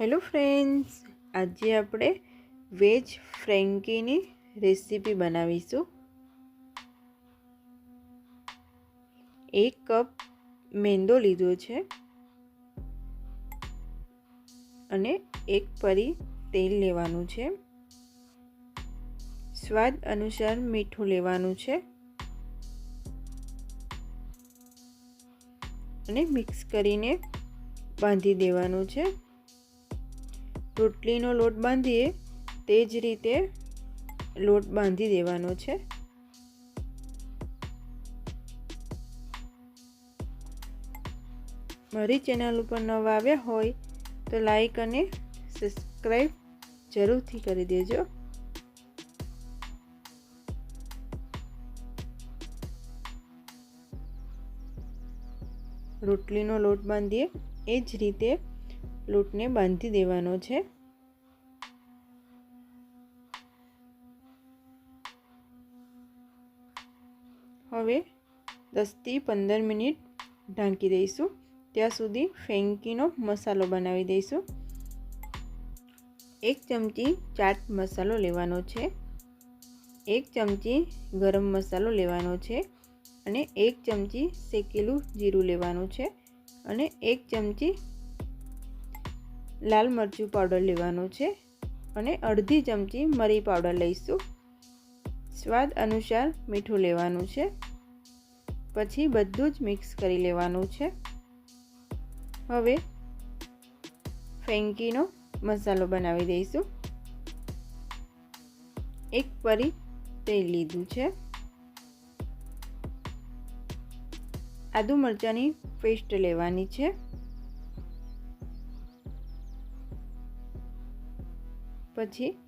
Hello friends આજે આપણે veg ફ્રેન્કીની recipe બનાવીશું. એક કપ મેંદો લીધો છે અને એક પરી તેલ લેવાનું છે. સ્વાદ અનુસાર મીઠું લેવાનું છે અને મિક્સ કરીને બાંધી દેવાનું છે. રોટલીનો લોટ બાંધીએ, તે જ રીતે લોટ બાંધી દેવાનો છે. મારી ચેનલ ઉપર નવા આવ્યા હોય તો લાઈક અને સબસ્ક્રાઈબ જરૂરથી કરી દેજો. રોટલીનો લોટ બાંધીએ, એ જ રીતે લોટને બાંધી દેવાનો છે. હવે દસથી પંદર મિનિટ ઢાંકી દઈશું. ત્યાં સુધી ફેંકીનો મસાલો બનાવી દઈશું. એક ચમચી ચાટ મસાલો લેવાનો છે. એક ચમચી ગરમ મસાલો લેવાનો છે અને એક ચમચી શેકેલું જીરું લેવાનું છે અને એક ચમચી લાલ મરચું પાવડર લેવાનું છે અને અડધી ચમચી મરી પાવડર લઈશું. સ્વાદ અનુસાર મીઠું લેવાનું છે. પછી બધું જ મિક્સ કરી લેવાનું છે. હવે ફેંકીનો મસાલો બનાવી દઈશું. એક પરી તેલ લીધું છે. આદુ મરચાંની પેસ્ટ લેવાની છે. પછી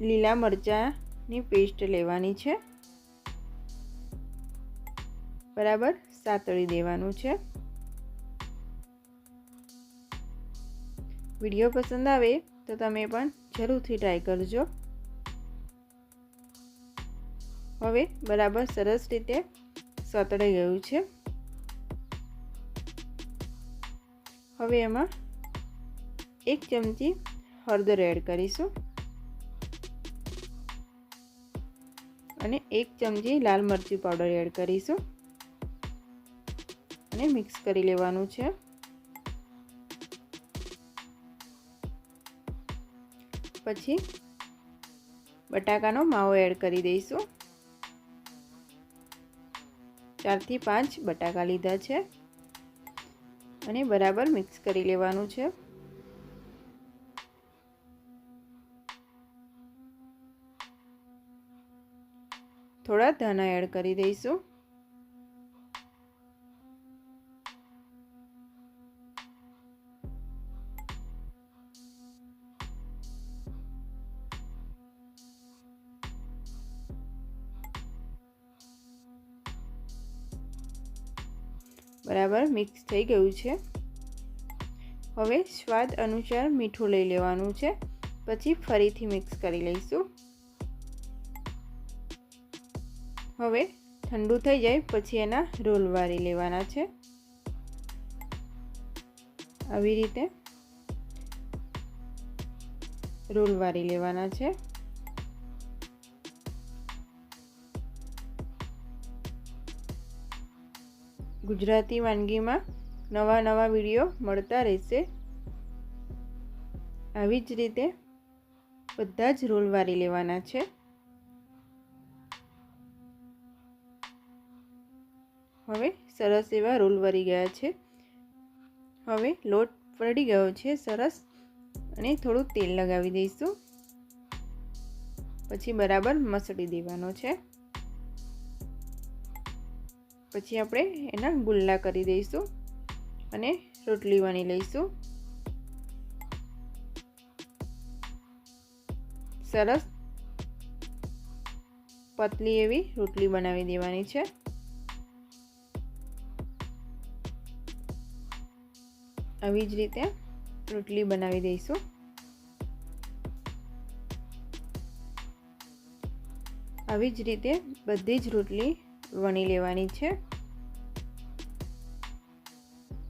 લીલા મરચાંની પેસ્ટ લેવાની છે. બરાબર, સાતળી દેવાનું છે. વીડિયો પસંદ આવે તો તમે પણ જરૂરથી ટ્રાય કરજો. હવે બરાબર સરસ રીતે સતળાઈ ગયું છે. હવે એમાં એક ચમચી હળદર એડ કરીશું. અને એક ચમચી લાલ મરચું પાવડર એડ કરીશું. અને મિક્સ કરી લેવાનું છે. પછી બટાકાનો માવો એડ કરી દઈશું. ચારથી પાંચ બટાકા લીધા છે. અને બરાબર મિક્સ કરી લેવાનું છે. થોડા ધાણા એડ કરી દઈશું. બરાબર, મિક્સ થઈ ગયું છે. હવે સ્વાદ અનુસાર મીઠું લઈ લેવાનું છે. પછી ફરીથી મિક્સ કરી લઈશું. હવે ઠંડુ થઈ જાય પછી એના રોલ વાળી લેવાના છે. આવી રીતે રોલ વાળી લેવાના છે. ગુજરાતી વાનગીમાં નવા નવા વીડિયો મળતા રહેશે. આવી જ રીતે બધા જ રોલ વારી લેવાના છે. હવે સરસ એવા રોલ વરી ગયા છે. હવે લોટ પડી ગયો છે સરસ. અને થોડું તેલ લગાવી દઈશું. પછી બરાબર મસળી દેવાનો છે. પછી આપણે એના ગુલ્લા કરી દઈશું. અને રોટલી વણી લઈશું. સરસ. પતલી એવી રોટલી બનાવી દેવાની છે. આવી જ રીતે રોટલી બનાવી દઈશું. આવી જ રીતે બધી જ રોટલી વણી લેવાની છે.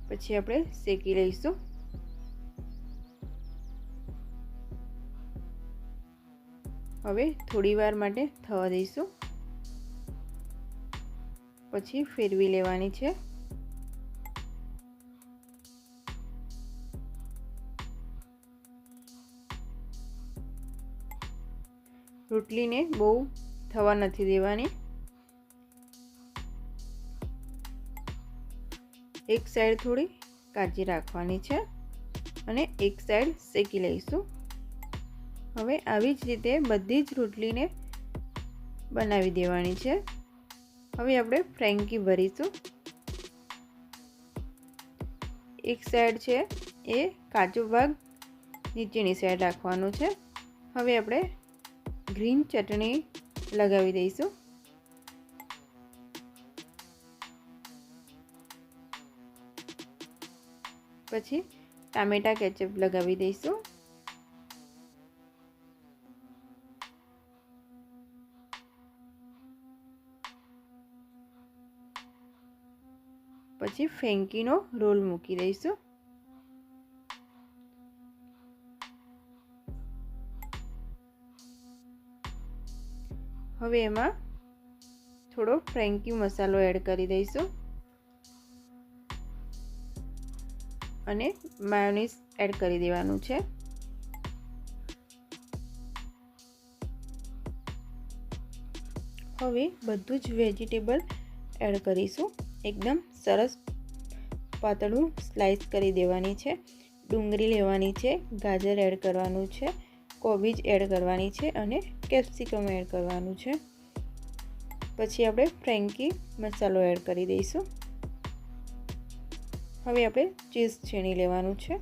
પછી આપણે શેકી લઈશું. હવે થોડી વાર માટે થવા દઈશું. પછી ફેરવી લેવાની છે. રોટલીને બહુ થવા નથી દેવાની. એક સાઈડ થોડી કાચી રાખવાની છે અને એક સાઈડ શેકી લઈશું. હવે આવી જ રીતે બધી જ રોટલીને બનાવી દેવાની છે. હવે આપણે ફ્રેન્કી ભરીશું. એક સાઈડ છે એ કાચો ભાગ, નીચેની સાઈડ રાખવાનો છે. હવે આપણે ગ્રીન ચટણી લગાવી દઈશું. પછી ટામેટા કેચઅપ લગાવી દઈશું. પછી ફેંકીનો રોલ મૂકી દઈશું. હવે એમાં થોડો ફ્રેન્કી મસાલો એડ કરી દઈશું. અને માયોનીઝ એડ કરી દેવાનું છે. હવે બધું જ વેજીટેબલ એડ કરીશું. એકદમ સરસ પાતળું સ્લાઇસ કરી દેવાની છે. ડુંગળી લેવાની છે. ગાજર એડ કરવાનું છે. કોબીજ એડ કરવાની છે અને કેપ્સિકમ એડ કરવાનું છે. પછી આપણે ફ્રેન્કી મસાલો એડ કરી દઈશું. હવે આપણે ચીઝ છીણી લેવાનું છે.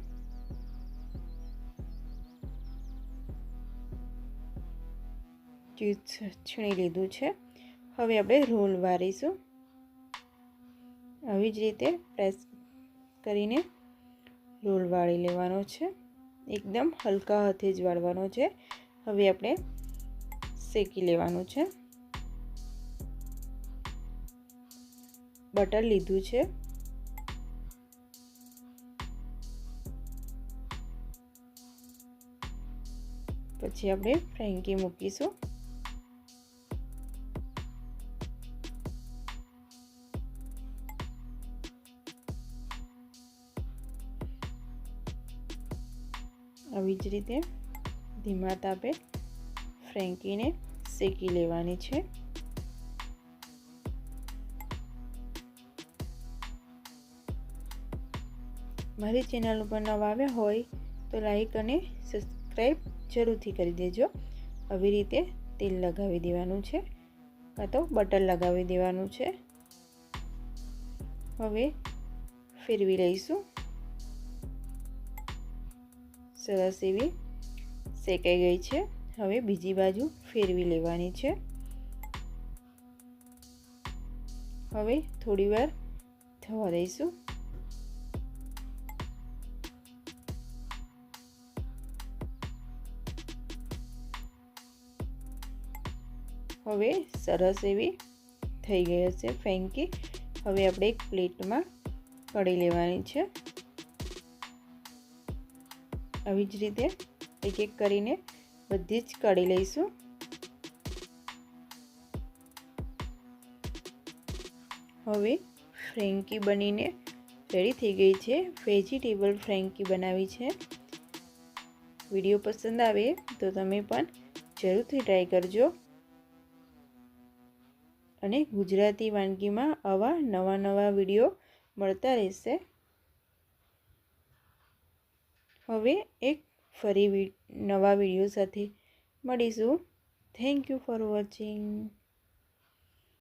ચીઝ છીણી લીધું છે. હવે આપણે રોલ વારીશું. આવી જ રીતે પ્રેસ કરીને રોલ વાળી લેવાનો છે. એકદમ હલકા હાથે જ વાળવાનો છે. હવે આપણે શેકી લેવાનું છે. બટર લીધું છે. પછી આપણે ફ્રેન્કી મૂકીશું. આવી જ રીતે ધીમા તાપે ફ્રેન્કીને શેકી લેવાની છે. મારી ચેનલ ઉપર નવા આવ્યા હોય તો લાઈક અને સબસ્ક્રાઈબ જરૂરથી કરી દેજો. આવી રીતે તેલ લગાવી દેવાનું છે કાં તો બટર લગાવી દેવાનું છે. હવે ફેરવી લઈશું. સરસ એવી શેકાઈ ગઈ છે. હવે બીજી બાજુ ફેરવી લેવાની છે. હવે થોડી વાર થવા દઈશું. હવે સરસ એવી થઈ ગઈ હશે ફેંકી. હવે આપણે એક પ્લેટમાં કઢી લેવાની છે. આવી જ રીતે એક એક કરીને બધી જ કાઢી લઈશું. હવે ફ્રેન્કી બનીને રેડી થઈ ગઈ છે. વેજીટેબલ ફ્રેન્કી બનાવી છે. વીડિયો પસંદ આવે તો તમે પણ જરૂરથી ટ્રાય કરજો. અને ગુજરાતી વાનગીમાં આવા નવા નવા વીડિયો મળતા રહેશે. હવે એક ફરી નવા વીડિયો સાથે મળીશું. Thank you for watching